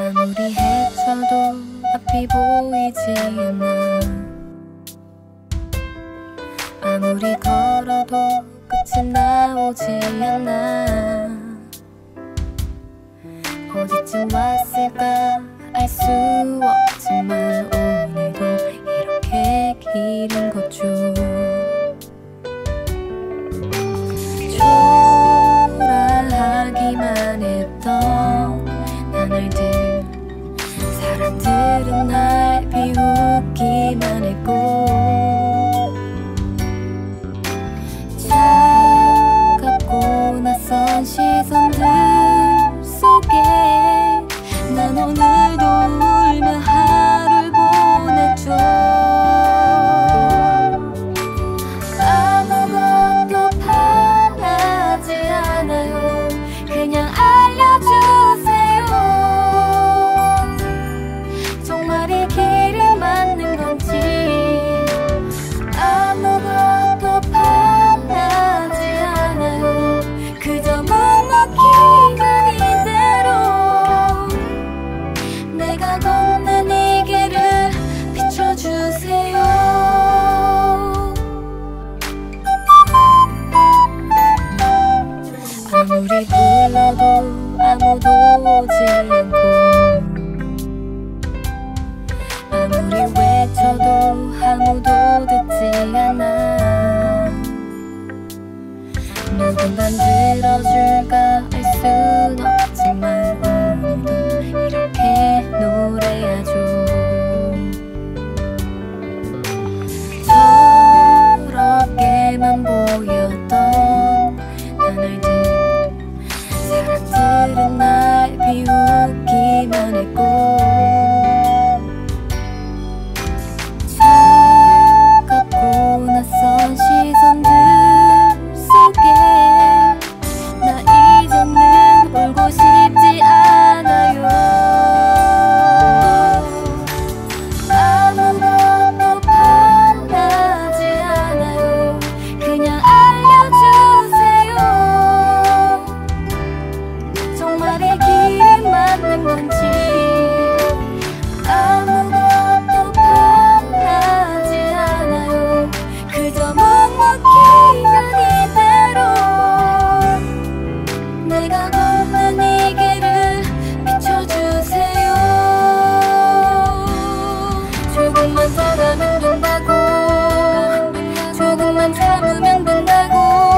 아무리 헤쳐도 앞이 보이지 않아. 아무리 걸어도 끝은 나오지 않아. 어디쯤 왔을까 알 수 없어 tonight 우리 불러도 아무도 오지 않고 아무리 외쳐도 부르면 된다고